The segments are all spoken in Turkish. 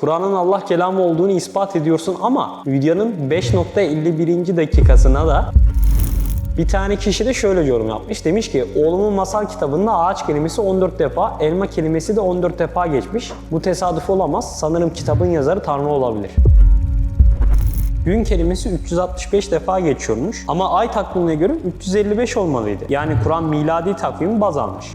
Kur'an'ın Allah kelamı olduğunu ispat ediyorsun ama videonun 5.51. dakikasına da bir tane kişi de şöyle yorum yapmış. Demiş ki oğlumun masal kitabında ağaç kelimesi 14 defa, elma kelimesi de 14 defa geçmiş. Bu tesadüf olamaz. Sanırım kitabın yazarı Tanrı olabilir. Gün kelimesi 365 defa geçiyormuş ama ay takvimine göre 355 olmalıydı. Yani Kur'an miladi takvimi baz almış.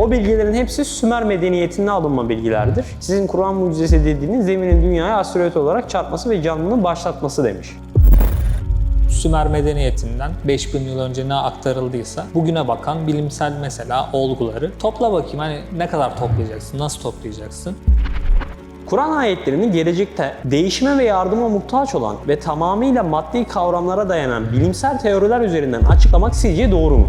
O bilgilerin hepsi Sümer medeniyetinden alınma bilgilerdir. Sizin Kur'an mucizesi dediğiniz zeminin dünyaya asteroid olarak çarpması ve canlının başlatması demiş. Sümer medeniyetinden 5000 yıl önce ne aktarıldıysa bugüne bakan bilimsel mesela olguları topla bakayım hani ne kadar toplayacaksın, nasıl toplayacaksın? Kur'an ayetlerini gelecekte değişime ve yardıma muhtaç olan ve tamamıyla maddi kavramlara dayanan bilimsel teoriler üzerinden açıklamak sizce doğru mu?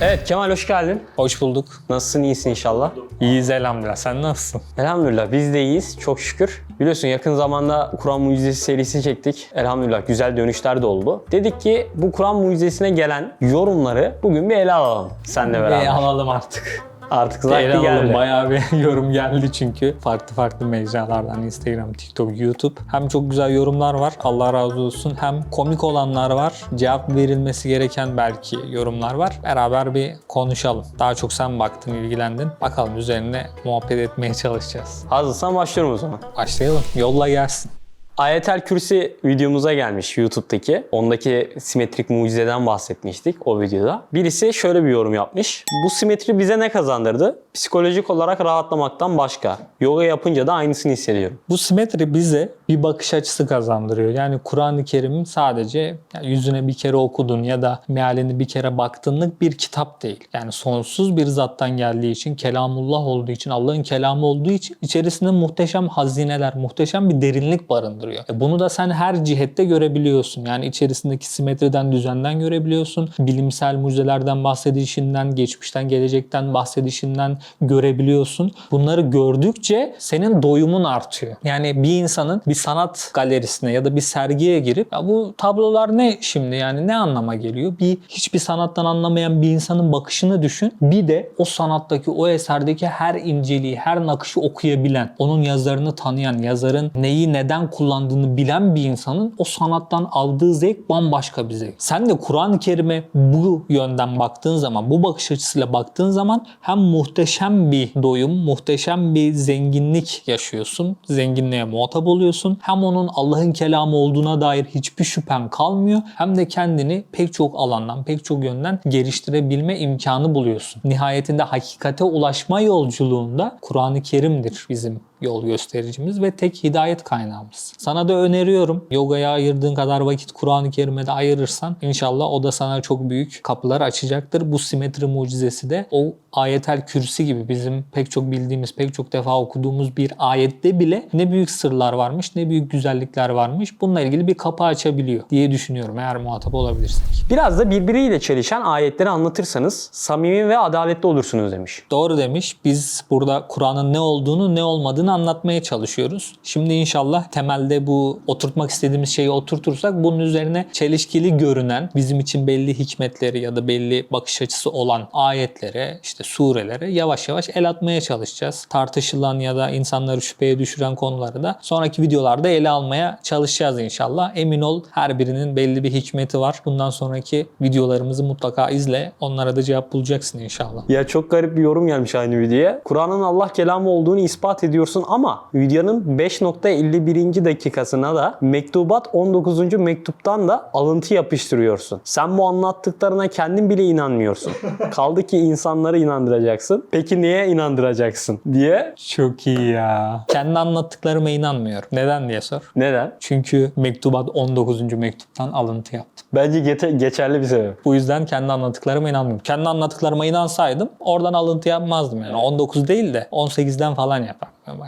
Evet Kemal hoş geldin. Hoş bulduk. Nasılsın iyisin inşallah? İyiyiz elhamdülillah. Sen nasılsın? Elhamdülillah biz de iyiyiz çok şükür. Biliyorsun yakın zamanda Kur'an Mucizesi serisi çektik. Elhamdülillah güzel dönüşler de oldu. Dedik ki bu Kur'an Mucizesi'ne gelen yorumları bugün bir ele alalım seninle beraber. Ve alalım artık. Artık vakti geldi. Bayağı bir yorum geldi çünkü. Farklı farklı mecralardan Instagram, TikTok, YouTube. Hem çok güzel yorumlar var. Allah razı olsun. Hem komik olanlar var. Cevap verilmesi gereken belki yorumlar var. Beraber bir konuşalım. Daha çok sen baktın, ilgilendin. Bakalım üzerine muhabbet etmeye çalışacağız. Hazırsan başlıyorum o zaman. Başlayalım. Yolla gelsin. Ayetel Kürsi videomuza gelmiş YouTube'daki. Ondaki simetrik mucizeden bahsetmiştik o videoda. Birisi şöyle bir yorum yapmış. Bu simetri bize ne kazandırdı? Psikolojik olarak rahatlamaktan başka. Yoga yapınca da aynısını hissediyorum. Bu simetri bize bir bakış açısı kazandırıyor. Yani Kur'an-ı Kerim'in sadece yüzüne bir kere okudun ya da mealini bir kere baktınlık bir kitap değil. Yani sonsuz bir zattan geldiği için, kelamullah olduğu için, Allah'ın kelamı olduğu için içerisinde muhteşem hazineler, muhteşem bir derinlik barındırıyor. E bunu da sen her cihette görebiliyorsun. Yani içerisindeki simetriden, düzenden görebiliyorsun. Bilimsel mucizelerden bahsedişinden, geçmişten, gelecekten bahsedişinden görebiliyorsun. Bunları gördükçe senin doyumun artıyor. Yani bir insanın bir sanat galerisine ya da bir sergiye girip ya bu tablolar ne şimdi yani ne anlama geliyor? Bir hiçbir sanattan anlamayan bir insanın bakışını düşün. Bir de o sanattaki o eserdeki her inceliği, her nakışı okuyabilen, onun yazarını tanıyan, yazarın neyi neden kullandığını bilen bir insanın o sanattan aldığı zevk bambaşka bir zevk. Sen de Kur'an-ı Kerim'e bu yönden baktığın zaman, bu bakış açısıyla baktığın zaman hem muhteşem bir doyum, muhteşem bir zenginlik yaşıyorsun. Zenginliğe muhatap oluyorsun. Hem onun Allah'ın kelamı olduğuna dair hiçbir şüphen kalmıyor. Hem de kendini pek çok alandan, pek çok yönden geliştirebilme imkanı buluyorsun. Nihayetinde hakikate ulaşma yolculuğunda Kur'an-ı Kerim'dir bizim yol göstericimiz ve tek hidayet kaynağımız. Sana da öneriyorum yogaya ayırdığın kadar vakit Kur'an-ı Kerim'e de ayırırsan inşallah o da sana çok büyük kapılar açacaktır. Bu simetri mucizesi de o ayetel kürsi gibi bizim pek çok bildiğimiz, pek çok defa okuduğumuz bir ayette bile ne büyük sırlar varmış, ne büyük güzellikler varmış. Bununla ilgili bir kapı açabiliyor diye düşünüyorum eğer muhatap olabilirsek. Biraz da birbiriyle çelişen ayetleri anlatırsanız samimi ve adaletli olursunuz demiş. Doğru demiş. Biz burada Kur'an'ın ne olduğunu ne olmadığını anlatmaya çalışıyoruz. Şimdi inşallah temelde bu oturtmak istediğimiz şeyi oturtursak bunun üzerine çelişkili görünen bizim için belli hikmetleri ya da belli bakış açısı olan ayetlere işte surelere yavaş yavaş el atmaya çalışacağız. Tartışılan ya da insanları şüpheye düşüren konuları da sonraki videolarda ele almaya çalışacağız inşallah. Emin ol her birinin belli bir hikmeti var. Bundan sonraki videolarımızı mutlaka izle. Onlara da cevap bulacaksın inşallah. Ya çok garip bir yorum gelmiş aynı videoya. Kur'an'ın Allah kelamı olduğunu ispat ediyorsun ama videonun 5.51. dakikasına da mektubat 19. mektuptan da alıntı yapıştırıyorsun. Sen bu anlattıklarına kendin bile inanmıyorsun. Kaldı ki insanları inandıracaksın. Peki niye inandıracaksın diye. Çok iyi ya. Kendi anlattıklarıma inanmıyorum. Neden diye sor. Neden? Çünkü mektubat 19. mektuptan alıntı yaptım. Bence gete- geçerli bir sebep. Bu yüzden kendi anlattıklarıma inanmıyorum. Kendi anlattıklarıma inansaydım oradan alıntı yapmazdım yani. 19 değil de 18'den falan yapardım.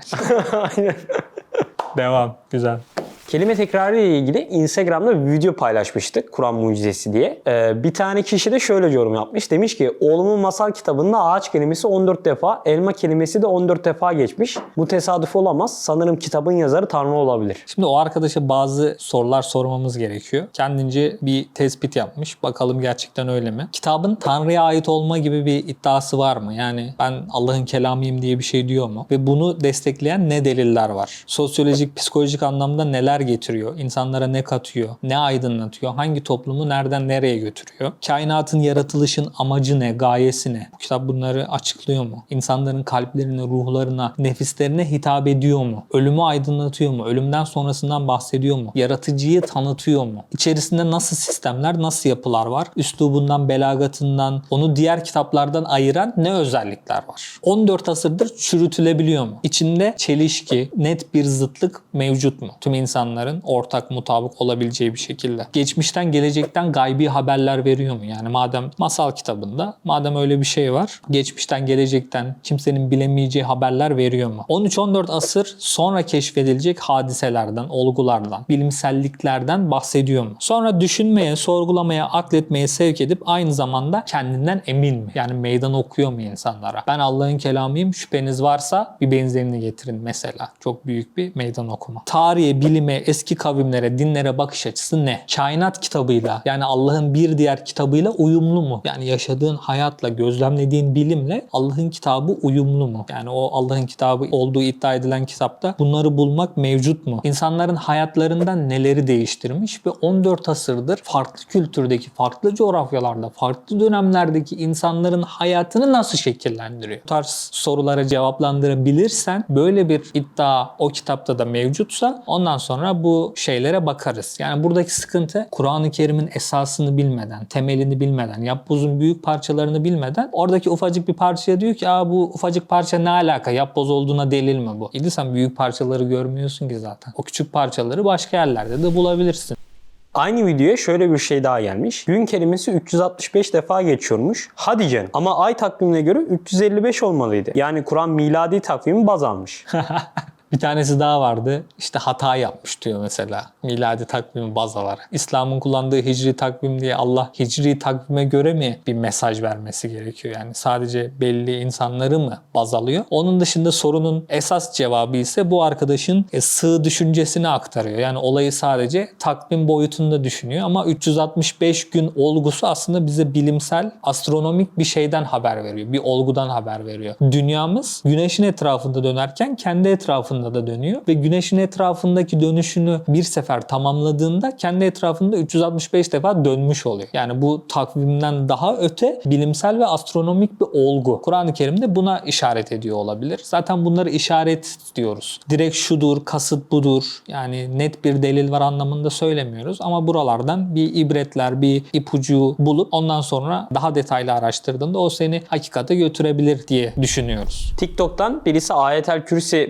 Aynen. Devam. Güzel. Kelime tekrarı ile ilgili Instagram'da bir video paylaşmıştık Kur'an mucizesi diye. Ee, bir tane kişi de şöyle yorum yapmış. Demiş ki oğlumun masal kitabında ağaç kelimesi 14 defa, elma kelimesi de 14 defa geçmiş. Bu tesadüf olamaz. Sanırım kitabın yazarı Tanrı olabilir. Şimdi o arkadaşa bazı sorular sormamız gerekiyor. Kendince bir tespit yapmış. Bakalım gerçekten öyle mi? Kitabın Tanrı'ya ait olma gibi bir iddiası var mı? Yani ben Allah'ın kelamıyım diye bir şey diyor mu? Ve bunu destekleyen ne deliller var? Sosyolojik, psikolojik anlamda neler getiriyor? İnsanlara ne katıyor? Ne aydınlatıyor? Hangi toplumu nereden nereye götürüyor? Kainatın yaratılışın amacı ne? Gayesi ne? Bu kitap bunları açıklıyor mu? İnsanların kalplerine, ruhlarına, nefislerine hitap ediyor mu? Ölümü aydınlatıyor mu? Ölümden sonrasından bahsediyor mu? Yaratıcıyı tanıtıyor mu? İçerisinde nasıl sistemler, nasıl yapılar var? Üslubundan, belagatından, onu diğer kitaplardan ayıran ne özellikler var? 14 asırdır çürütülebiliyor mu? İçinde çelişki, net bir zıtlık mevcut mu? Tüm insanların ortak mutabık olabileceği bir şekilde. Geçmişten, gelecekten gaybi haberler veriyor mu? Yani madem masal kitabında, madem öyle bir şey var, geçmişten, gelecekten kimsenin bilemeyeceği haberler veriyor mu? 13-14 asır sonra keşfedilecek hadiselerden, olgulardan, bilimselliklerden bahsediyor mu? Sonra düşünmeye, sorgulamaya, akletmeye sevk edip aynı zamanda kendinden emin mi? Yani meydan okuyor mu insanlara? Ben Allah'ın kelamıyım, şüpheniz varsa bir benzerini getirin mesela. Çok büyük bir meydan okuma. Tarihe, bilime, eski kavimlere, dinlere bakış açısı ne? Kainat kitabıyla yani Allah'ın bir diğer kitabıyla uyumlu mu? Yani yaşadığın hayatla, gözlemlediğin bilimle Allah'ın kitabı uyumlu mu? Yani o Allah'ın kitabı olduğu iddia edilen kitapta bunları bulmak mevcut mu? İnsanların hayatlarından neleri değiştirmiş ve 14 asırdır farklı kültürdeki, farklı coğrafyalarda, farklı dönemlerdeki insanların hayatını nasıl şekillendiriyor? Bu tarz sorulara cevaplandırabilirsen böyle bir iddia o kitapta da mevcutsa ondan sonra bu şeylere bakarız. Yani buradaki sıkıntı Kur'an-ı Kerim'in esasını bilmeden, temelini bilmeden, yapbozun büyük parçalarını bilmeden oradaki ufacık bir parçaya diyor ki Aa, bu ufacık parça ne alaka? Yapboz olduğuna delil mi bu? De sen büyük parçaları görmüyorsun ki zaten. O küçük parçaları başka yerlerde de bulabilirsin. Aynı videoya şöyle bir şey daha gelmiş. Gün kelimesi 365 defa geçiyormuş. Hadi canım. Ama ay takvimine göre 355 olmalıydı. Yani Kur'an miladi takvimi baz almış. Bir tanesi daha vardı. İşte hata yapmış diyor mesela. Miladi takvimi baz alarak. İslam'ın kullandığı hicri takvim diye Allah hicri takvime göre mi bir mesaj vermesi gerekiyor? Yani sadece belli insanları mı baz alıyor? Onun dışında sorunun esas cevabı ise bu arkadaşın e, sığ düşüncesini aktarıyor. Yani olayı sadece takvim boyutunda düşünüyor ama 365 gün olgusu aslında bize bilimsel, astronomik bir şeyden haber veriyor. Bir olgudan haber veriyor. Dünyamız güneşin etrafında dönerken kendi etrafında da dönüyor ve güneşin etrafındaki dönüşünü bir sefer tamamladığında kendi etrafında 365 defa dönmüş oluyor. Yani bu takvimden daha öte bilimsel ve astronomik bir olgu. Kur'an-ı Kerim'de buna işaret ediyor olabilir. Zaten bunları işaret diyoruz. Direkt şudur, kasıt budur. Yani net bir delil var anlamında söylemiyoruz ama buralardan bir ibretler, bir ipucu bulup ondan sonra daha detaylı araştırdığında o seni hakikate götürebilir diye düşünüyoruz. TikTok'tan birisi Ayetel Kürsi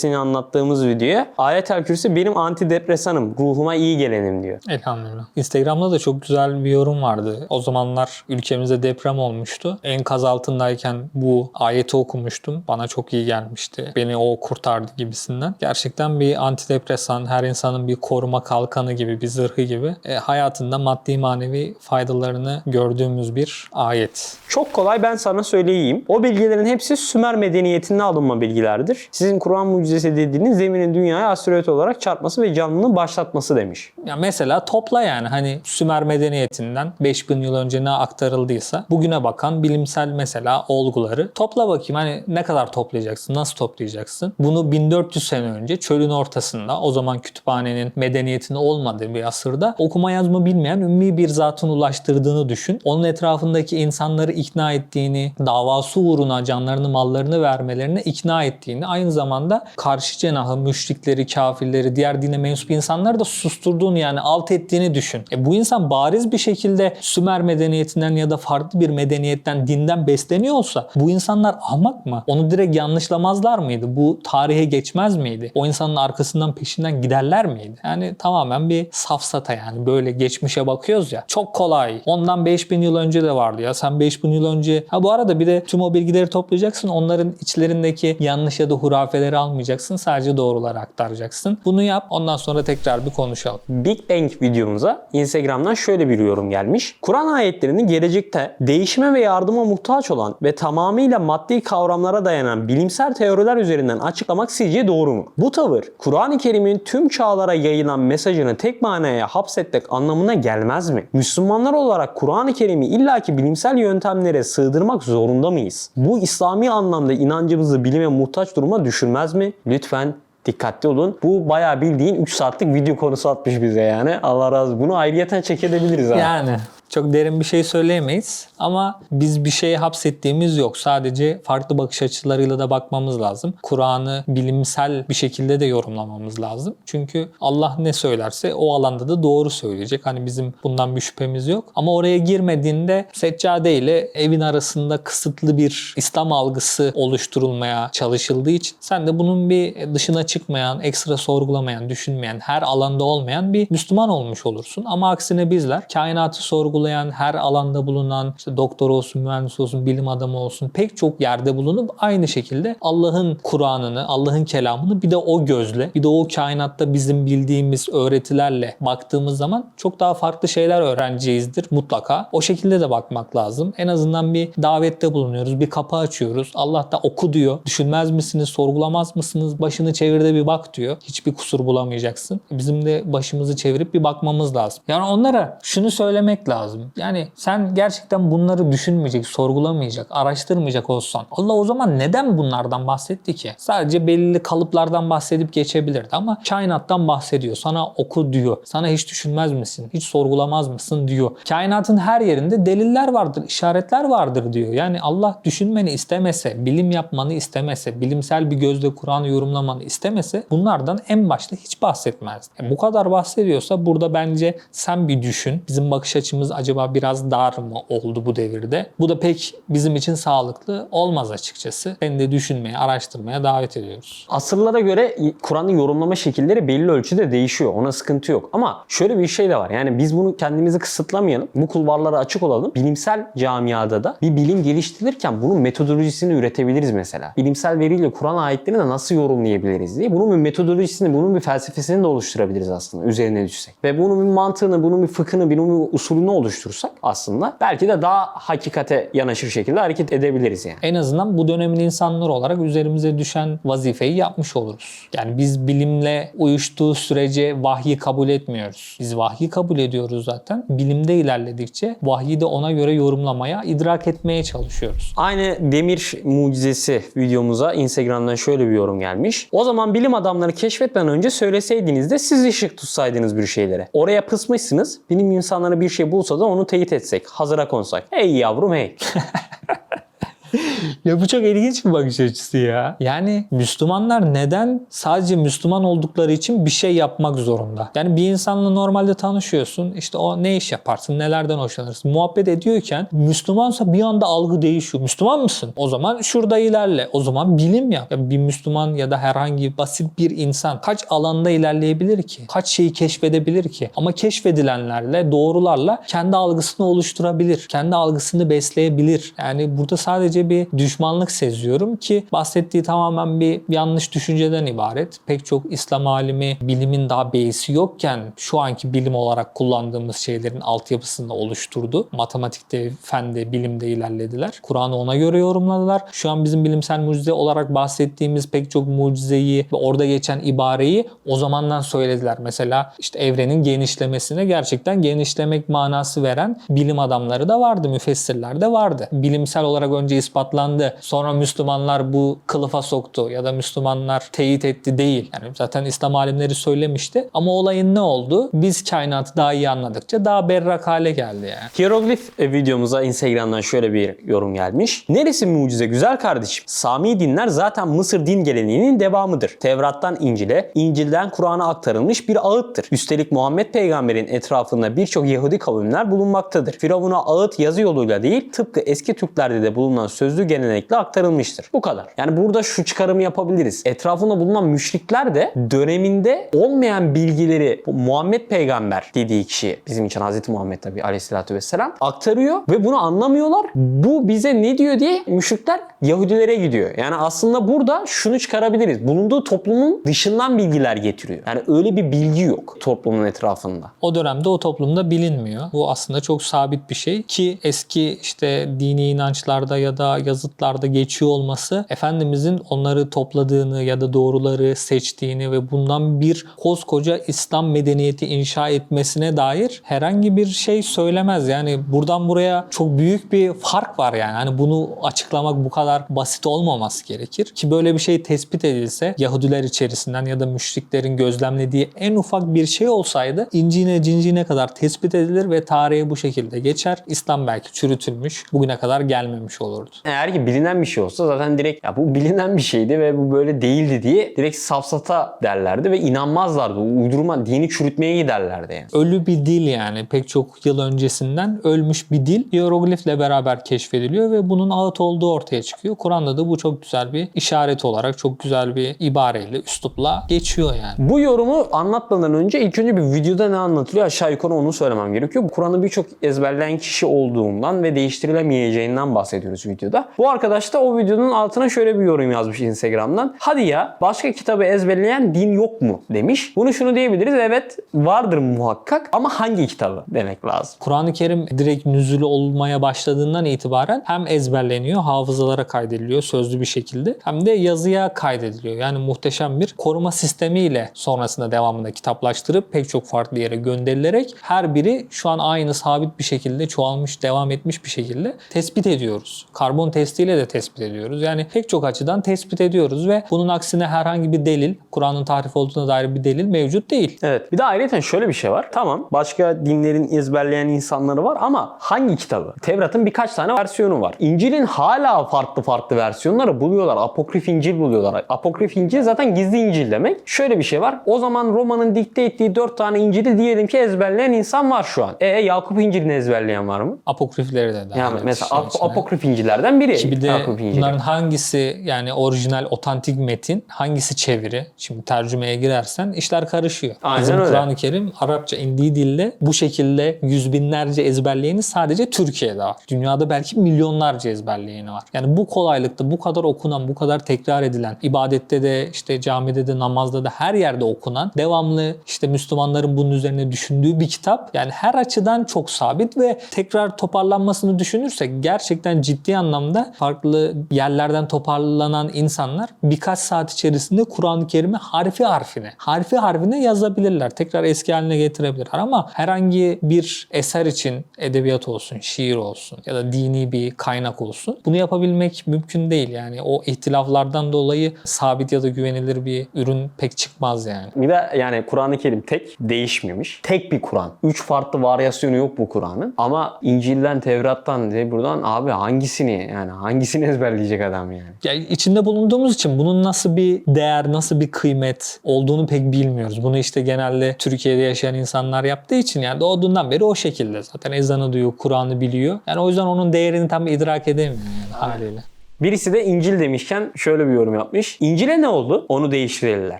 mucizesini anlattığımız videoya Ayetel Kürsi benim antidepresanım, ruhuma iyi gelenim diyor. Elhamdülillah. Instagram'da da çok güzel bir yorum vardı. O zamanlar ülkemizde deprem olmuştu. Enkaz altındayken bu ayeti okumuştum. Bana çok iyi gelmişti. Beni o kurtardı gibisinden. Gerçekten bir antidepresan, her insanın bir koruma kalkanı gibi, bir zırhı gibi. E, hayatında maddi manevi faydalarını gördüğümüz bir ayet. Çok kolay ben sana söyleyeyim. O bilgilerin hepsi Sümer medeniyetinden alınma bilgilerdir. Sizin Kur'an mucizesi dediğiniz zeminin dünyaya asteroid olarak çarpması ve canlının başlatması demiş. Ya mesela topla yani hani Sümer medeniyetinden 5000 yıl önce ne aktarıldıysa bugüne bakan bilimsel mesela olguları topla bakayım hani ne kadar toplayacaksın, nasıl toplayacaksın? Bunu 1400 sene önce çölün ortasında o zaman kütüphanenin medeniyetinin olmadığı bir asırda okuma yazma bilmeyen ümmi bir zatın ulaştırdığını düşün. Onun etrafındaki insanları ikna ettiğini, davası uğruna canlarını mallarını vermelerine ikna ettiğini aynı zamanda karşı cenahı, müşrikleri, kafirleri, diğer dine mensup insanları da susturduğunu yani alt ettiğini düşün. E bu insan bariz bir şekilde Sümer medeniyetinden ya da farklı bir medeniyetten, dinden besleniyor olsa bu insanlar ahmak mı? Onu direkt yanlışlamazlar mıydı? Bu tarihe geçmez miydi? O insanın arkasından peşinden giderler miydi? Yani tamamen bir safsata yani böyle geçmişe bakıyoruz ya. Çok kolay. Ondan 5000 yıl önce de vardı ya. Sen 5000 yıl önce... Ha bu arada bir de tüm o bilgileri toplayacaksın. Onların içlerindeki yanlış ya da hurafeleri almayacaksın olmayacaksın. Sadece doğruları aktaracaksın. Bunu yap. Ondan sonra tekrar bir konuşalım. Big Bang videomuza Instagram'dan şöyle bir yorum gelmiş. Kur'an ayetlerinin gelecekte değişime ve yardıma muhtaç olan ve tamamıyla maddi kavramlara dayanan bilimsel teoriler üzerinden açıklamak sizce doğru mu? Bu tavır Kur'an-ı Kerim'in tüm çağlara yayılan mesajını tek manaya hapsetmek anlamına gelmez mi? Müslümanlar olarak Kur'an-ı Kerim'i illaki bilimsel yöntemlere sığdırmak zorunda mıyız? Bu İslami anlamda inancımızı bilime muhtaç duruma düşürmez mi? Lütfen Dikkatli olun. Bu bayağı bildiğin 3 saatlik video konusu atmış bize yani. Allah razı olsun. Bunu ayrıyeten çekebiliriz ha. Yani çok derin bir şey söyleyemeyiz ama biz bir şeye hapsettiğimiz yok. Sadece farklı bakış açılarıyla da bakmamız lazım. Kur'an'ı bilimsel bir şekilde de yorumlamamız lazım. Çünkü Allah ne söylerse o alanda da doğru söyleyecek. Hani bizim bundan bir şüphemiz yok. Ama oraya girmediğinde seccade ile evin arasında kısıtlı bir İslam algısı oluşturulmaya çalışıldığı için sen de bunun bir dışına çıkmayan, ekstra sorgulamayan, düşünmeyen, her alanda olmayan bir Müslüman olmuş olursun. Ama aksine bizler kainatı sorgulayan, her alanda bulunan, işte doktor olsun, mühendis olsun, bilim adamı olsun pek çok yerde bulunup aynı şekilde Allah'ın Kur'an'ını, Allah'ın kelamını bir de o gözle, bir de o kainatta bizim bildiğimiz öğretilerle baktığımız zaman çok daha farklı şeyler öğreneceğizdir mutlaka. O şekilde de bakmak lazım. En azından bir davette bulunuyoruz, bir kapı açıyoruz. Allah da oku diyor. Düşünmez misiniz, sorgulamaz mısınız? Başını çevir de bir bak diyor. Hiçbir kusur bulamayacaksın. Bizim de başımızı çevirip bir bakmamız lazım. Yani onlara şunu söylemek lazım. Yani sen gerçekten bunları düşünmeyecek, sorgulamayacak, araştırmayacak olsan Allah o zaman neden bunlardan bahsetti ki? Sadece belirli kalıplardan bahsedip geçebilirdi ama kainattan bahsediyor. Sana oku diyor. Sana hiç düşünmez misin? Hiç sorgulamaz mısın diyor. Kainatın her yerinde deliller vardır, işaretler vardır diyor. Yani Allah düşünmeni istemese, bilim yapmanı istemese, bilimsel bir gözle Kur'an'ı yorumlamanı istemese bunlardan en başta hiç bahsetmez. E bu kadar bahsediyorsa burada bence sen bir düşün. Bizim bakış açımız acaba biraz dar mı oldu bu devirde? Bu da pek bizim için sağlıklı olmaz açıkçası. Seni de düşünmeye, araştırmaya davet ediyoruz. Asırlara göre Kur'an'ın yorumlama şekilleri belli ölçüde değişiyor. Ona sıkıntı yok. Ama şöyle bir şey de var. Yani biz bunu kendimizi kısıtlamayalım. Bu kulvarlara açık olalım. Bilimsel camiada da bir bilim geliştirirken bunun metodolojisini üretebiliriz mesela. Bilimsel veriyle Kur'an ayetlerini de nasıl yorumlayabiliriz diye. Bunun bir metodolojisini, bunun bir felsefesini de oluşturabiliriz aslında üzerine düşsek. Ve bunun bir mantığını, bunun bir fıkhını, bunun bir usulünü oluştursak aslında belki de daha hakikate yanaşır şekilde hareket edebiliriz yani. En azından bu dönemin insanları olarak üzerimize düşen vazifeyi yapmış oluruz. Yani biz bilimle uyuştuğu sürece vahyi kabul etmiyoruz. Biz vahyi kabul ediyoruz zaten. Bilimde ilerledikçe vahyi de ona göre yorumlamaya, idrak etmeye çalışıyoruz. Aynı demir mucizesi videomuza Instagram'dan şöyle bir yorum gelmiş. O zaman bilim adamları keşfetmeden önce söyleseydiniz de siz ışık tutsaydınız bir şeylere. Oraya pısmışsınız. Bilim insanları bir şey bulsa da onu teyit etsek. Hazıra konsak. Hey yavrum hey. Ya bu çok ilginç bir bakış açısı ya. Yani Müslümanlar neden sadece Müslüman oldukları için bir şey yapmak zorunda? Yani bir insanla normalde tanışıyorsun. işte o ne iş yaparsın, nelerden hoşlanırsın. Muhabbet ediyorken Müslümansa bir anda algı değişiyor. Müslüman mısın? O zaman şurada ilerle. O zaman bilim yap. Ya bir Müslüman ya da herhangi basit bir insan kaç alanda ilerleyebilir ki? Kaç şeyi keşfedebilir ki? Ama keşfedilenlerle, doğrularla kendi algısını oluşturabilir. Kendi algısını besleyebilir. Yani burada sadece bir düşmanlık seziyorum ki bahsettiği tamamen bir yanlış düşünceden ibaret. Pek çok İslam alimi bilimin daha beysi yokken şu anki bilim olarak kullandığımız şeylerin altyapısını oluşturdu. Matematikte, fende, bilimde ilerlediler. Kur'an'ı ona göre yorumladılar. Şu an bizim bilimsel mucize olarak bahsettiğimiz pek çok mucizeyi ve orada geçen ibareyi o zamandan söylediler. Mesela işte evrenin genişlemesine gerçekten genişlemek manası veren bilim adamları da vardı, müfessirler de vardı. Bilimsel olarak önce ispatlandı. Sonra Müslümanlar bu kılıfa soktu ya da Müslümanlar teyit etti değil. Yani zaten İslam alimleri söylemişti. Ama olayın ne oldu? Biz kainatı daha iyi anladıkça daha berrak hale geldi yani. Hieroglif e, videomuza Instagram'dan şöyle bir yorum gelmiş. Neresi mucize güzel kardeşim? Sami dinler zaten Mısır din geleneğinin devamıdır. Tevrat'tan İncil'e, İncil'den Kur'an'a aktarılmış bir ağıttır. Üstelik Muhammed peygamberin etrafında birçok Yahudi kavimler bulunmaktadır. Firavun'a ağıt yazı yoluyla değil tıpkı eski Türklerde de bulunan sözlü gelenekle aktarılmıştır. Bu kadar. Yani burada şu çıkarımı yapabiliriz. Etrafında bulunan müşrikler de döneminde olmayan bilgileri Muhammed peygamber dediği kişi bizim için Hazreti Muhammed tabi aleyhissalatü vesselam aktarıyor ve bunu anlamıyorlar. Bu bize ne diyor diye müşrikler Yahudilere gidiyor. Yani aslında burada şunu çıkarabiliriz. Bulunduğu toplumun dışından bilgiler getiriyor. Yani öyle bir bilgi yok toplumun etrafında. O dönemde o toplumda bilinmiyor. Bu aslında çok sabit bir şey ki eski işte dini inançlarda ya da yazıtlarda geçiyor olması Efendimizin onları topladığını ya da doğruları seçtiğini ve bundan bir koskoca İslam medeniyeti inşa etmesine dair herhangi bir şey söylemez. Yani buradan buraya çok büyük bir fark var yani. Hani bunu açıklamak bu kadar basit olmaması gerekir. Ki böyle bir şey tespit edilse Yahudiler içerisinden ya da müşriklerin gözlemlediği en ufak bir şey olsaydı incine cincine kadar tespit edilir ve tarihe bu şekilde geçer. İslam belki çürütülmüş, bugüne kadar gelmemiş olurdu. Eğer ki bilinen bir şey olsa zaten direkt ya bu bilinen bir şeydi ve bu böyle değildi diye direkt safsata derlerdi ve inanmazlardı. Uydurma, dini çürütmeye giderlerdi yani. Ölü bir dil yani pek çok yıl öncesinden ölmüş bir dil hieroglifle beraber keşfediliyor ve bunun ağıt olduğu ortaya çıkıyor. Kur'an'da da bu çok güzel bir işaret olarak çok güzel bir ibareyle, üslupla geçiyor yani. Bu yorumu anlatmadan önce ilk önce bir videoda ne anlatılıyor aşağı yukarı onu söylemem gerekiyor. Kur'an'ı birçok ezberleyen kişi olduğundan ve değiştirilemeyeceğinden bahsediyoruz videoda. Bu arkadaş da o videonun altına şöyle bir yorum yazmış Instagram'dan. Hadi ya başka kitabı ezberleyen din yok mu demiş. Bunu şunu diyebiliriz evet vardır muhakkak ama hangi kitabı demek lazım. Kur'an-ı Kerim direkt nüzul olmaya başladığından itibaren hem ezberleniyor, hafızalara kaydediliyor sözlü bir şekilde hem de yazıya kaydediliyor. Yani muhteşem bir koruma sistemiyle sonrasında devamında kitaplaştırıp pek çok farklı yere gönderilerek her biri şu an aynı sabit bir şekilde çoğalmış, devam etmiş bir şekilde tespit ediyoruz. Karbon testiyle de tespit ediyoruz. Yani pek çok açıdan tespit ediyoruz ve bunun aksine herhangi bir delil, Kur'an'ın tahrif olduğuna dair bir delil mevcut değil. Evet. Bir de ayrıca şöyle bir şey var. Tamam başka dinlerin ezberleyen insanları var ama hangi kitabı? Tevrat'ın birkaç tane versiyonu var. İncil'in hala farklı farklı versiyonları buluyorlar. Apokrif İncil buluyorlar. Apokrif İncil zaten gizli İncil demek. Şöyle bir şey var. O zaman Roma'nın dikte ettiği 4 tane İncil'i diyelim ki ezberleyen insan var şu an. E Yakup İncil'ini ezberleyen var mı? Apokrifleri de Yani et mesela işin ap- apokrif İncil'lerden biri. Ki bir de bunların hangisi yani orijinal, otantik metin, hangisi çeviri? Şimdi tercümeye girersen işler karışıyor. Aynen Bizim öyle. Kur'an-ı Kerim Arapça indiği dille bu şekilde yüz binlerce ezberleyeni sadece Türkiye'de var. Dünyada belki milyonlarca ezberleyeni var. Yani bu kolaylıkta bu kadar okunan, bu kadar tekrar edilen, ibadette de işte camide de namazda da her yerde okunan, devamlı işte Müslümanların bunun üzerine düşündüğü bir kitap. Yani her açıdan çok sabit ve tekrar toparlanmasını düşünürsek gerçekten ciddi anlamda farklı yerlerden toparlanan insanlar birkaç saat içerisinde Kur'an-ı Kerim'i harfi harfine, harfi harfine yazabilirler. Tekrar eski haline getirebilirler ama herhangi bir eser için edebiyat olsun, şiir olsun ya da dini bir kaynak olsun bunu yapabilmek mümkün değil. Yani o ihtilaflardan dolayı sabit ya da güvenilir bir ürün pek çıkmaz yani. Bir de yani Kur'an-ı Kerim tek değişmemiş. Tek bir Kur'an. Üç farklı varyasyonu yok bu Kur'an'ın. Ama İncil'den, Tevrat'tan diye buradan abi hangisini yani hangisini ezberleyecek adam yani. Ya içinde bulunduğumuz için bunun nasıl bir değer, nasıl bir kıymet olduğunu pek bilmiyoruz. Bunu işte genelde Türkiye'de yaşayan insanlar yaptığı için yani doğduğundan beri o şekilde zaten ezanı duyuyor, Kur'an'ı biliyor. Yani o yüzden onun değerini tam idrak edemiyor yani haliyle. Birisi de İncil demişken şöyle bir yorum yapmış. İncil'e ne oldu? Onu değiştirirler.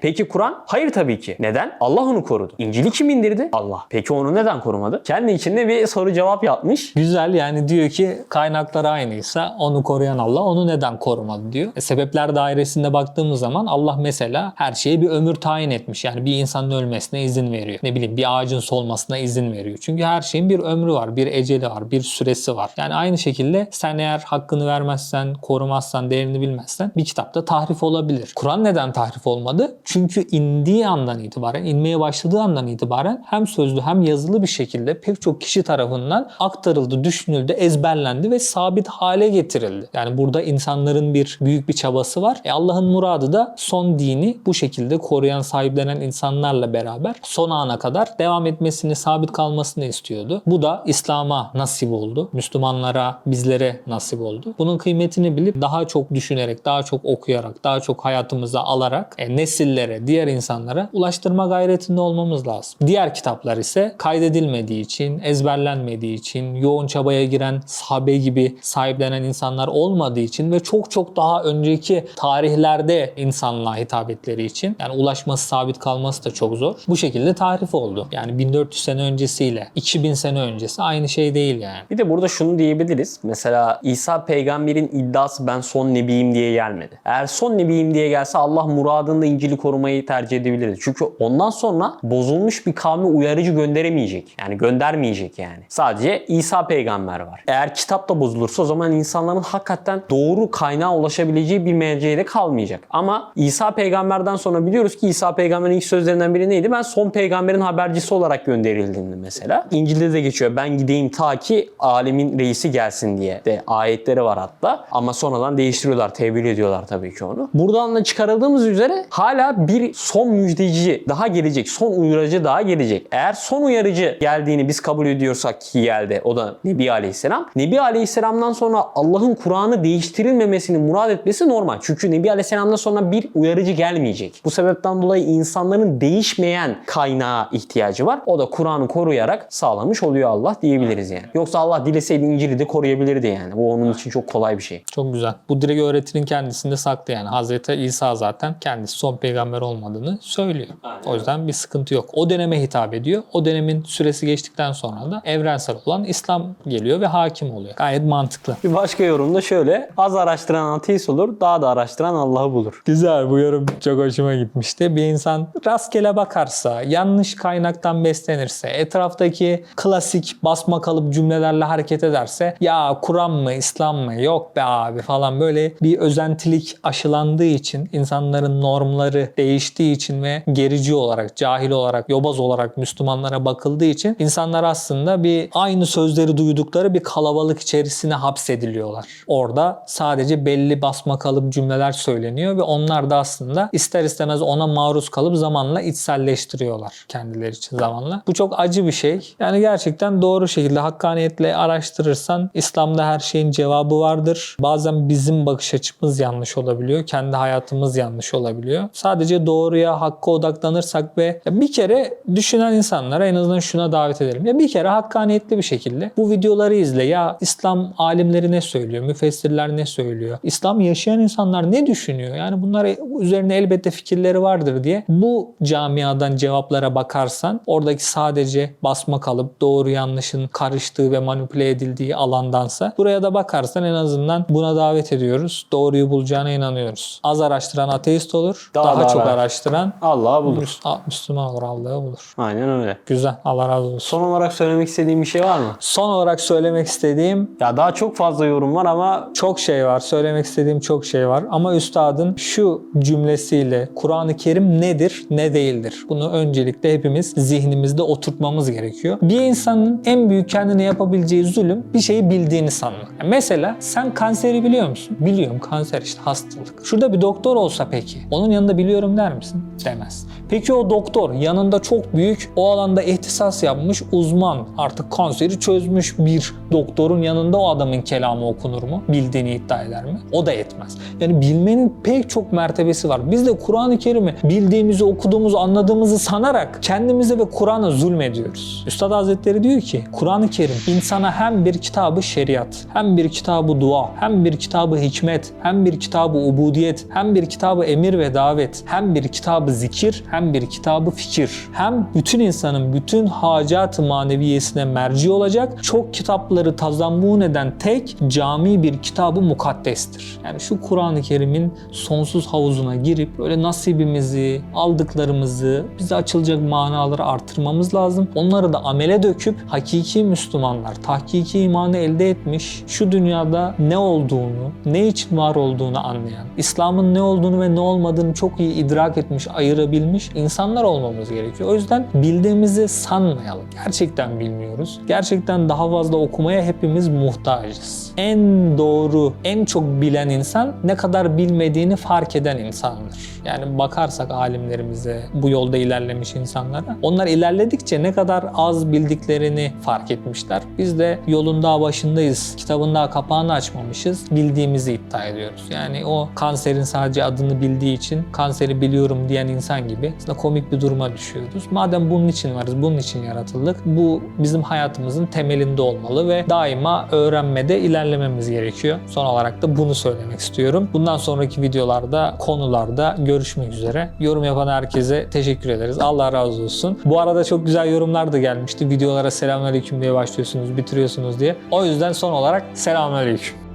Peki Kur'an? Hayır tabii ki. Neden? Allah onu korudu. İncil'i kim indirdi? Allah. Peki onu neden korumadı? Kendi içinde bir soru cevap yapmış. Güzel yani diyor ki kaynaklar aynıysa onu koruyan Allah onu neden korumadı diyor. E, sebepler dairesinde baktığımız zaman Allah mesela her şeye bir ömür tayin etmiş. Yani bir insanın ölmesine izin veriyor. Ne bileyim bir ağacın solmasına izin veriyor. Çünkü her şeyin bir ömrü var, bir eceli var, bir süresi var. Yani aynı şekilde sen eğer hakkını vermezsen, korumazsan, değerini bilmezsen bir kitapta tahrif olabilir. Kur'an neden tahrif olmadı? Çünkü indiği andan itibaren, inmeye başladığı andan itibaren hem sözlü hem yazılı bir şekilde pek çok kişi tarafından aktarıldı, düşünüldü, ezberlendi ve sabit hale getirildi. Yani burada insanların bir büyük bir çabası var. E Allah'ın muradı da son dini bu şekilde koruyan, sahiplenen insanlarla beraber son ana kadar devam etmesini, sabit kalmasını istiyordu. Bu da İslam'a nasip oldu. Müslümanlara, bizlere nasip oldu. Bunun kıymetini bilip daha çok düşünerek, daha çok okuyarak, daha çok hayatımıza alarak e, nesillere, diğer insanlara ulaştırma gayretinde olmamız lazım. Diğer kitaplar ise kaydedilmediği için, ezberlenmediği için, yoğun çabaya giren sahabe gibi sahiplenen insanlar olmadığı için ve çok çok daha önceki tarihlerde insanlığa hitap etleri için yani ulaşması sabit kalması da çok zor. Bu şekilde tarif oldu. Yani 1400 sene öncesiyle 2000 sene öncesi aynı şey değil yani. Bir de burada şunu diyebiliriz. Mesela İsa peygamberin iddiası ben son nebiyim diye gelmedi. Eğer son nebiyim diye gelse Allah muradında İncil'i korumayı tercih edebilirdi. Çünkü ondan sonra bozulmuş bir kavme uyarıcı gönderemeyecek. Yani göndermeyecek yani. Sadece İsa peygamber var. Eğer kitap da bozulursa o zaman insanların hakikaten doğru kaynağa ulaşabileceği bir merceğe kalmayacak. Ama İsa peygamberden sonra biliyoruz ki İsa peygamberin ilk sözlerinden biri neydi? Ben son peygamberin habercisi olarak gönderildim mesela. İncil'de de geçiyor. Ben gideyim ta ki alemin reisi gelsin diye de ayetleri var hatta. Ama sonradan değiştiriyorlar, tevil ediyorlar tabii ki onu. Buradan da çıkarıldığımız üzere hala bir son müjdeci daha gelecek. Son uyarıcı daha gelecek. Eğer son uyarıcı geldiğini biz kabul ediyorsak ki geldi o da Nebi Aleyhisselam. Nebi Aleyhisselam'dan sonra Allah'ın Kur'an'ı değiştirilmemesini murad etmesi normal. Çünkü Nebi Aleyhisselam'dan sonra bir uyarıcı gelmeyecek. Bu sebepten dolayı insanların değişmeyen kaynağa ihtiyacı var. O da Kur'an'ı koruyarak sağlamış oluyor Allah diyebiliriz yani. Yoksa Allah dileseydi İncil'i de koruyabilirdi yani. Bu onun için çok kolay bir şey. Çok güzel. Bu direkt öğretinin kendisinde saklı yani. Hazreti İsa zaten kendisi son peygamber olmadığını söylüyor. O yüzden bir sıkıntı yok. O döneme hitap ediyor. O dönemin süresi geçtikten sonra da evrensel olan İslam geliyor ve hakim oluyor. Gayet mantıklı. Bir başka yorum da şöyle. Az araştıran ateist olur, daha da araştıran Allah'ı bulur. Güzel bu yorum çok hoşuma gitmişti. Bir insan rastgele bakarsa, yanlış kaynaktan beslenirse, etraftaki klasik basma kalıp cümlelerle hareket ederse ya Kur'an mı, İslam mı, yok be abi falan böyle bir özentilik aşılandığı için, insanların normları değiştiği için ve gerici olarak, cahil olarak, yobaz olarak Müslümanlara bakıldığı için insanlar aslında bir aynı sözleri duydukları bir kalabalık içerisine hapsediliyorlar. Orada sadece belli basma kalıp cümleler söyleniyor ve onlar da aslında ister istemez ona maruz kalıp zamanla içselleştiriyorlar kendileri için zamanla. Bu çok acı bir şey. Yani gerçekten doğru şekilde hakkaniyetle araştırırsan İslam'da her şeyin cevabı vardır. Bazen bizim bakış açımız yanlış olabiliyor. Kendi hayatımız yanlış olabiliyor. Sadece doğruya, hakka odaklanırsak ve bir kere düşünen insanlara en azından şuna davet edelim. Ya bir kere hakkaniyetli bir şekilde bu videoları izle. Ya İslam alimleri ne söylüyor? Müfessirler ne söylüyor? İslam yaşayan insanlar ne düşünüyor? Yani bunlar üzerine elbette fikirleri vardır diye bu camiadan cevaplara bakarsan oradaki sadece basma kalıp doğru yanlışın karıştığı ve manipüle edildiği alandansa buraya da bakarsan en azından buna davet ediyoruz. Doğruyu bulacağına inanıyoruz. Az araştıran ateist olur. Daha Daha, da çok ara- araştıran Allah'ı bulur. Müs- Müslüman olur, Allah'ı bulur. Aynen öyle. Güzel. Allah razı olsun. Son olarak söylemek istediğim bir şey var mı? Son olarak söylemek istediğim Ya daha çok fazla yorum var ama çok şey var. Söylemek istediğim çok şey var. Ama üstadın şu cümlesiyle Kur'an-ı Kerim nedir, ne değildir? Bunu öncelikle hepimiz zihnimizde oturtmamız gerekiyor. Bir insanın en büyük kendine yapabileceği zulüm bir şeyi bildiğini sanmak. Yani Mesela sen kanseri biliyor musun? Biliyorum kanser işte hastalık. Şurada bir doktor olsa peki onun yanında biliyorum der misin? Demez. Peki o doktor yanında çok büyük o alanda ihtisas yapmış uzman artık kanseri çözmüş bir doktorun yanında o adamın kelamı okunur mu? Bildiğini iddia eder mi? O da etmez. Yani bilmenin pek çok mertebesi var. Biz de Kur'an-ı Kerim'i bildiğimizi, okuduğumuzu, anladığımızı sanarak kendimize ve Kur'an'a zulmediyoruz. Üstad Hazretleri diyor ki Kur'an-ı Kerim insana hem bir kitabı şeriat, hem bir kitabı dua, hem bir kitabı hikmet, hem bir kitabı ubudiyet, hem bir kitabı emir ve davet, hem bir kitabı zikir, hem bir kitabı fikir. Hem bütün insanın bütün hacat-ı maneviyesine merci olacak, çok kitapları tazammun eden tek cami bir kitabı mukaddestir. Yani şu Kur'an-ı Kerim'in sonsuz havuzuna girip böyle nasibimizi, aldıklarımızı, bize açılacak manaları artırmamız lazım. Onları da amele döküp hakiki Müslümanlar, tahkiki imanı elde etmiş, şu dünyada ne olduğunu, ne için var olduğunu anlayan, İslam'ın ne olduğunu ve ne olmadığını çok iyi idrak etmiş, ayırabilmiş insanlar olmamız gerekiyor. O yüzden bildiğimizi sanmayalım. Gerçekten bilmiyoruz. Gerçekten daha fazla okumaya hepimiz muhtacız. En doğru, en çok bilen insan ne kadar bilmediğini fark eden insandır. Yani bakarsak alimlerimize, bu yolda ilerlemiş insanlara, onlar ilerledikçe ne kadar az bildiklerini fark etmişler. Biz de yolun daha başındayız. Kitabın daha kapağını açmamışız. Bildiğimizi iddia ediyoruz. Yani o kanserin sadece adını bildiği için kanseri biliyorum diyen insan gibi aslında komik bir duruma düşüyoruz. Madem bunun için varız, bunun için yaratıldık. Bu bizim hayatımızın temelinde olmalı ve daima öğrenmede ilerlememiz gerekiyor. Son olarak da bunu söylemek istiyorum. Bundan sonraki videolarda, konularda görüşmek üzere. Yorum yapan herkese teşekkür ederiz. Allah razı olsun. Bu arada çok güzel yorumlar da gelmişti. Videolara selamünaleyküm diye başlıyorsunuz, bitiriyorsunuz diye. O yüzden son olarak selamünaleyküm.